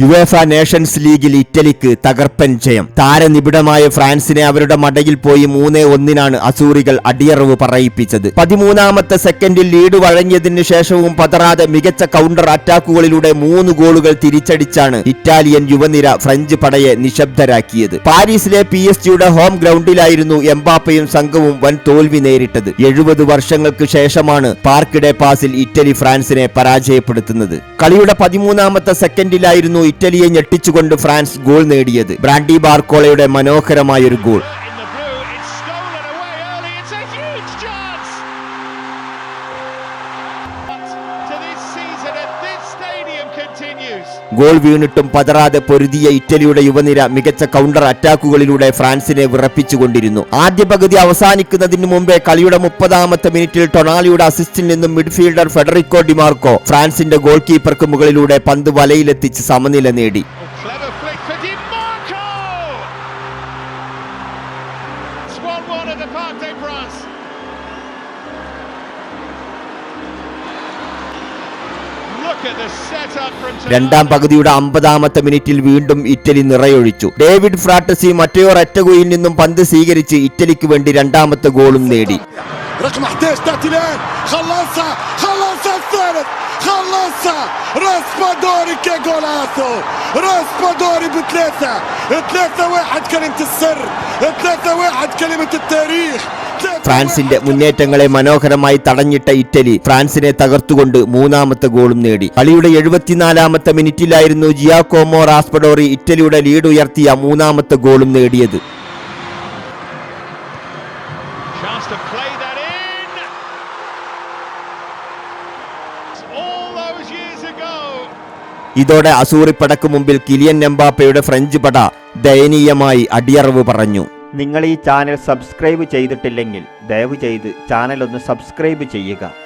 UEFA Nations ലീഗിൽ ഇറ്റലിക്ക് തകർപ്പൻ ജയം. താരനിബിഡമായ ഫ്രാൻസിനെ അവരുടെ മടയിൽ പോയി മൂന്നേ ഒന്നിനാണ് അസൂറികൾ അടിയറവ് പറയിപ്പിച്ചത്. പതിമൂന്നാമത്തെ സെക്കൻഡിൽ ലീഡ് വഴങ്ങിയതിന് ശേഷവും പതറാതെ മികച്ച കൗണ്ടർ അറ്റാക്കുകളിലൂടെ മൂന്ന് ഗോളുകൾ തിരിച്ചടിച്ചാണ് ഇറ്റാലിയൻ യുവനിര ഫ്രഞ്ച് പടയെ നിശബ്ദരാക്കിയത്. പാരീസിലെ പി എസ് ജിയുടെ ഹോം ഗ്രൗണ്ടിലായിരുന്നു എംബാപ്പയും സംഘവും വൻ തോൽവി നേരിട്ടത്. എഴുപത് വർഷങ്ങൾക്ക് ശേഷമാണ് പാർക്കിടെ പാസിൽ ഇറ്റലി ഫ്രാൻസിനെ പരാജയപ്പെടുത്തുന്നത്. കളിയുടെ പതിമൂന്നാമത്തെ സെക്കൻഡിലായിരുന്നു ഇറ്റലിയെ ഞെട്ടിച്ചുകൊണ്ട് ഫ്രാൻസ് ഗോൾ നേടിയത്. ബ്രാൻഡി ബാർക്കോളയുടെ മനോഹരമായൊരു ഗോൾ. ഗോൾ വീണിട്ടും പതറാതെ പൊരുതിയ ഇറ്റലിയുടെ യുവനിര മികച്ച കൗണ്ടർ അറ്റാക്കുകളിലൂടെ ഫ്രാൻസിനെ വിറപ്പിച്ചുകൊണ്ടിരുന്നു ആദ്യ പകുതി അവസാനിക്കുന്നതിന് മുമ്പേ കളിയുടെ മുപ്പതാമത്തെ മിനിറ്റിൽ ടൊണാലിയുടെ അസിസ്റ്റിൽ നിന്നും മിഡ്ഫീൽഡർ ഫെഡറിക്കോ ഡിമാർക്കോ ഫ്രാൻസിന്റെ ഗോൾ കീപ്പർക്ക് മുകളിലൂടെ പന്ത് വലയിലെത്തിച്ച് സമനില നേടി Clever flick for Di Marco. It's 1-1 at the Parc des Princes. രണ്ടാം. പകുതിയുടെ അമ്പതാമത്തെ മിനിറ്റിൽ വീണ്ടും ഇറ്റലി നിറയൊഴിച്ചു. ഡേവിഡ് ഫ്രാട്ടസി മറ്റയോ അറ്റകുയിൽ നിന്നും പന്ത് സ്വീകരിച്ച് ഇറ്റലിക്ക് വേണ്ടി രണ്ടാമത്തെ ഗോളും നേടി. رقم 11 تاتي الان خلصها خلصها الثالث خلصها راسبادوري كجولاسو راسبادوري بثلاثة ثلاثة واحد كلمة السر ثلاثة واحد كلمة التاريخ ثلاثة ഫ്രാൻസിന്റെ واحد. മുന്നേറ്റങ്ങളെ മനോഹരമായി തടഞ്ഞിട്ട ഇറ്റലി ഫ്രാൻസിനെ തകർത്തുകൊണ്ട് മൂന്നാമത്തെ ഗോളും നേടി കളിയുടെ എഴുപത്തിനാലാമത്തെ മിനിറ്റിലായിരുന്നു ജിയാക്കോമോ റാസ്പഡോറി ഇറ്റലിയുടെ ലീഡ് ഉയർത്തിയ മൂന്നാമത്തെ ഗോളും നേടിയത് ഇതോടെ അസൂറിപ്പടക്ക് മുമ്പിൽ കിലിയൻ എംബാപ്പയുടെ ഫ്രഞ്ച് പട ദയനീയമായി അടിയറവ് പറഞ്ഞു. നിങ്ങൾ ഈ ചാനൽ സബ്സ്ക്രൈബ് ചെയ്തിട്ടില്ലെങ്കിൽ ദയവ് ചെയ്ത് ചാനൽ ഒന്ന് സബ്സ്ക്രൈബ് ചെയ്യുക.